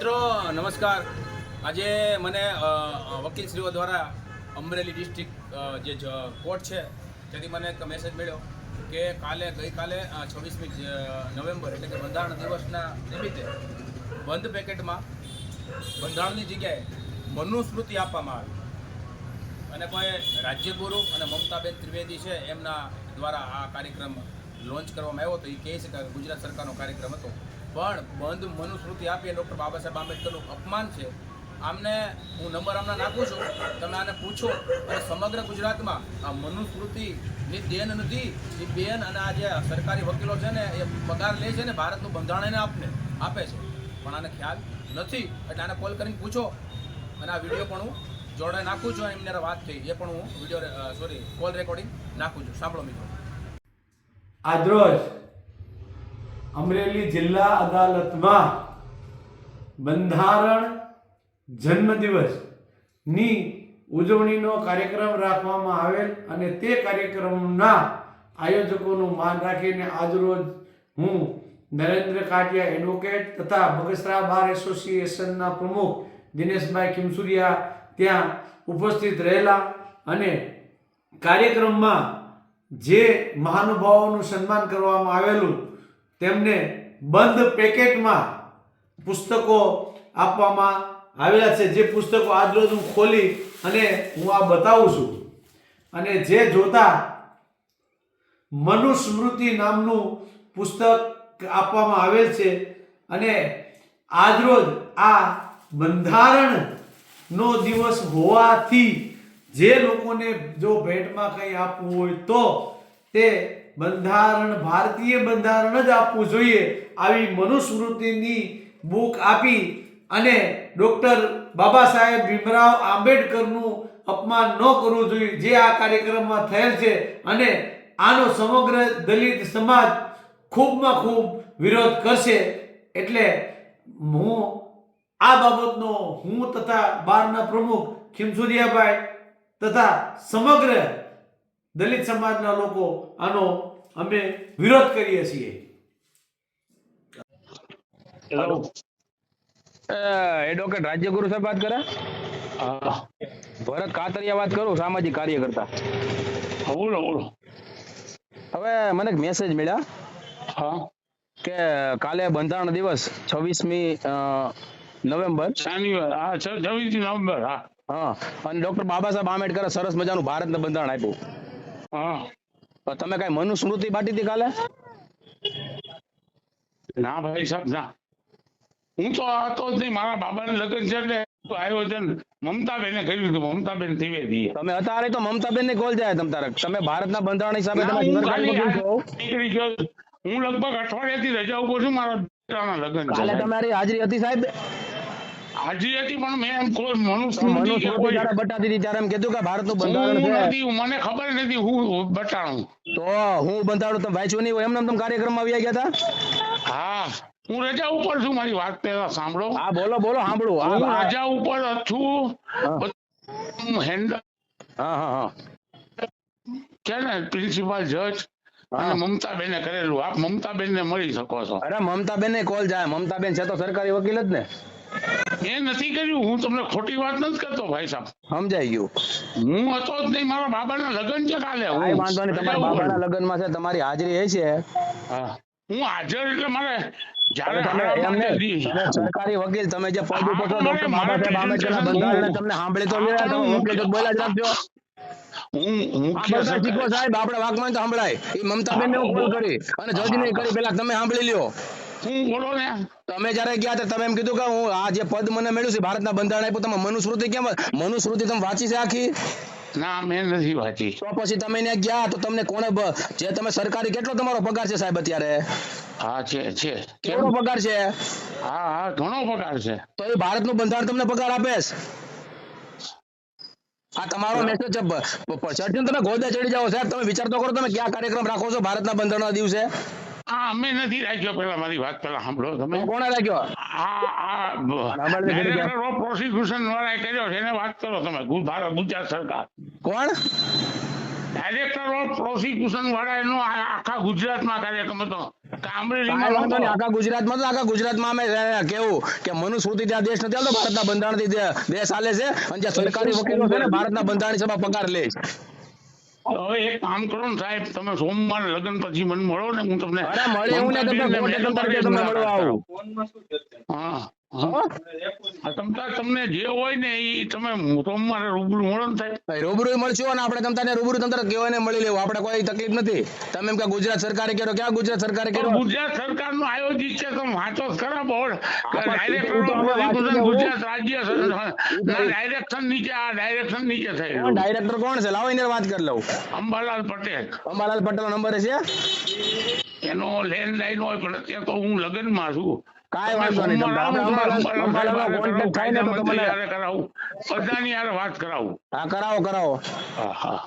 મિત્રો, નમસ્કાર. આજે મને વકીલ શ્રીઓ દ્વારા અમરેલી ડિસ્ટ્રિક્ટ જે કોર્ટ છે, ત્યાંથી મને એક મેસેજ મળ્યો કે કાલે, ગઈકાલે છવ્વીસમી નવેમ્બર, એટલે કે બંધારણ દિવસના નિમિત્તે બંધ પેકેટમાં બંધારણની જગ્યાએ મનુસ્મૃતિ આપવામાં આવી. અને કોઈ રાજ્યગુરુ અને મમતાબેન ત્રિવેદી છે, એમના દ્વારા આ કાર્યક્રમ લોન્ચ કરવામાં આવ્યો હતો. એ કહે છે કે ગુજરાત સરકારનો કાર્યક્રમ હતો. પણ બંધ મનુસ્મૃતિ આપી ડૉક્ટર બાબા સાહેબ આંબેડકરનું અપમાન છે. આમને હું નંબર આમના નાખું છું. તમે આને પૂછો. અને સમગ્ર ગુજરાતમાં આ મનુસ્મૃતિની દેન નથી. એ બેન અને આ જે સરકારી વકીલો છે ને, એ પગાર લે છે ને, ભારતનું બંધારણ એને આપને, આપે છે. પણ આને ખ્યાલ નથી. એટલે આને કોલ કરીને પૂછો. અને આ વીડિયો પણ હું જોડે નાખું છું એમને વાત થઈ. એ પણ હું વીડિયો સોરી કોલ રેકોર્ડિંગ નાખું છું. સાંભળો મિત્રો. આજરોજ અમરેલી જિલ્લા અદાલતમાં બંધારણ જન્મદિવસની ઉજવણીનો કાર્યક્રમ રાખવામાં આવેલ અને તે કાર્યક્રમના આયોજકોનું માન રાખીને આજરોજ હું નરેન્દ્ર કાટિયા એડવોકેટ તથા બગસરા બાર એસોસિએશનના પ્રમુખ દિનેશભાઈ કિમસુરિયા ત્યાં ઉપસ્થિત રહેલા અને કાર્યક્રમમાં જે મહાનુભાવોનું સન્માન કરવામાં આવેલું તેમને બંધ પેકેટમાં પુસ્તકો આપવામાં આવેલા છે. જે પુસ્તકો આજરોજ હું ખોલી અને હું આ બતાવું છું. અને જે જોતા મનુસ્મૃતિ નામનું પુસ્તક આપવામાં આવેલ છે અને આજરોજ આ બંધારણનો દિવસ હોવાથી જે લોકોને જો ભેટમાં કંઈ આપવું હોય તો તે બંધારણ, ભારતીય બંધારણ જ આપવું જોઈએ આવી મનુસ્મૃતિની બુક આપી અને ડૉક્ટર બાબા સાહેબ ભીમરાવ આંબેડકરનું અપમાન ન કરવું જોઈએ, જે આ કાર્યક્રમમાં થયેલ છે અને આનો સમગ્ર દલિત સમાજ ખૂબમાં ખૂબ વિરોધ કરશે. એટલે હું આ બાબતનો હું તથા બારના પ્રમુખ ખીમસુરિયાભાઈ તથા સમગ્ર દલિત સમાજના લોકો આનો અમે વિરોધ કરીએ છીએ. હેલો એડવોકેટ રાજ્યગુરુ સાહેબ વાત કરે? ભરત કાતરિયા વાત કરું સામાજિક કાર્યકર્તા. કરતા બોલો બોલો. હવે મને મેસેજ મળ્યા હા. કે કાલે બંધારણ દિવસ છવ્વીસમી નવેમ્બર. શનિવાર હા છવ્વીસમી નવેમ્બર હા. હા અને ડોક્ટર બાબા સાહેબ આંબેડકરે સરસ મજાનું ભારતને બંધારણ આપ્યું. હા. તમે કઈ મનુસ્મૃતિ બાટી હતી કાલે? ના ભાઈ સાહેબ ના. હું તો આ જ નહીં. મારા બાબાને લગ્ન છે એટલે આયોજન મમતાબેને કર્યું હતું મમતાબેન ત્રિવેદી તમે અત્યારે તો મમતાબેન ને કોલ જાય તમ તારક તમે ભારતના બંધારણ હિસાબે તમે નીકળી ગયો હું લગભગ અઠવાડિયાથી રજા ઉપર છું મારા દીકરાના લગ્ન છે. કાલે તમારી હાજરી હતી સાહેબ? હાજી હતી પણ મેં એમ કોઈ મનુસ્મૃતિ કોઈ બતાતી હતી ત્યારે એમ કીધું કે ભારતનું બંધારણ છે. નથી મને ખબર નથી હું બતાવું. તો હું બંધારણ તમે વાંચ્યું નહીં એમને તમે કાર્યક્રમમાં આવી ગયા હતા? હા હું રજા ઉપર છું મારી વાત પહેલા સાંભળો. હા બોલો બોલો સાંભળો. હું રજા ઉપર છું. હેન્ડલ હા હા હા. છે ને પ્રિન્સિપાલ જજ હા. અને મમતાબેને કરેલું. આપ મમતાબેનને મળી શકો છો. અરે મમતાબેન ને કોલ જાય. મમતાબેન છે તો સરકારી વકીલ જ ને. મેં નથી કર્યું. હું તમને ખોટી વાત નથી કરતો ભાઈ સાહેબ સમજાઈ ગયું. હું હતો જ નહીં મારા બાબાના લગ્ન છે કાલે. હું વાંધો નહીં તમારા બાબાના લગ્નમાં છે તમારી હાજરી એ છે. હું. હાજર એટલે મારે સરકારી વકીલ તમે જે પદ ઉપર ડોક્ટર બાબા સાહેબ આંબેડકરના presentation તમને સાંભળી તો લે તમે હું- વકીલ તો બોલ્યા જ રાખજો. હું આ મુખ્ય સાહેબ આપણે વાગમાં તો સંભળાય. એ મમતાબેન ને હું કોલ કરી અને જજને કરી પેલા તમે સાંભળી લ્યો. હું બોલો ને? તમે જયારે ગયા હતા તમે એમ કીધું કે હું આ જે પદ મને મળ્યું છે ભારતના બંધારણ આપ્યું તમે મનુસ્મૃતિ કેમ મનુસ્મૃતિ તમે વાંચી છે આખી? ના મેં નથી વાંચી. તો પછી તમે ત્યાં ગયા તો તમને કોણે જે તમે સરકારી કેટલો તમારો પગાર છે સાહેબ અત્યારે? હા છે છે. કેટલો પગાર છે? હા હા ઘણો પગાર છે. તો એ ભારતનું બંધારણ તમને પગાર આપે છે? આ તમારો મેસેજ છે બ- તમે ગોદે ચડી જાઓ સાહેબ તમે વિચાર તો કરો તમે ક્યાં કાર્યક્રમ રાખો છો ભારતના બંધારણના દિવસે? હા અમે નથી રાખ્યો પેલા મારી વાત પેલા સાંભળો તમે. કોણે રાખ્યો? આ આ પ્રોસિક્યુશન વાળાએ કર્યો છે એને વાત કરો તમે ભારત ગુજરાત સરકાર. કોણ? ડાયરેક્ટર ઓફ પ્રોસિક્યુશન વાળા એનો આખા ગુજરાતમાં કાર્યક્રમ હતો. આખા ગુજરાતમાં તો આખા ગુજરાતમાં અમે કેવું કે મનુસ્મૃતિ ત્યાં દેશ નથી આવતો ભારતના બંધારણથી દેશ હાલે છે અને જ્યાં સરકારી વકીલો છે ને ભારતના બંધારણની સભા પગાર લે છે. હવે એક કામ કરો ને સાહેબ તમે સોમવાર લગ્ન પછી મને મળો ને હું તમને મળે મળવા આવું. હા. તમને જે હોય ને એ તમે તમારે રૂબરૂ મળો થાય. રૂબરૂ મળશું અને આપણે તમતાને રૂબરૂ તંત્ર કહેવાય ને મળી લેવું. આપણે કોઈ તકલીફ નથી. તમે એમ કે ગુજરાત સરકારે કર્યો ક્યાં ગુજરાત સરકારે કર્યો? ગુજરાત સરકારનું આયોજિત છે તમે વાંચો ખરા બોર્ડ. ગુજરાત રાજ્ય ડાયરેક્શન નીચે આ ડાયરેક્શન નીચે થાય ડાયરેક્ટર કોણ છે? લાવો એને વાત કરી લઉં. અંબાલાલ પટેલ. અંબાલાલ પટેલ નંબર છે? એનો લેન્ડલાઈન હોય પણ અત્યારે તો હું લગ્નમાં છું. કાંઈ વાંધો નહીં. અંબાલાલ થાય ને તો તમને- બધાની યાર વાત કરાવું હા કરાવો કરાવો હા હા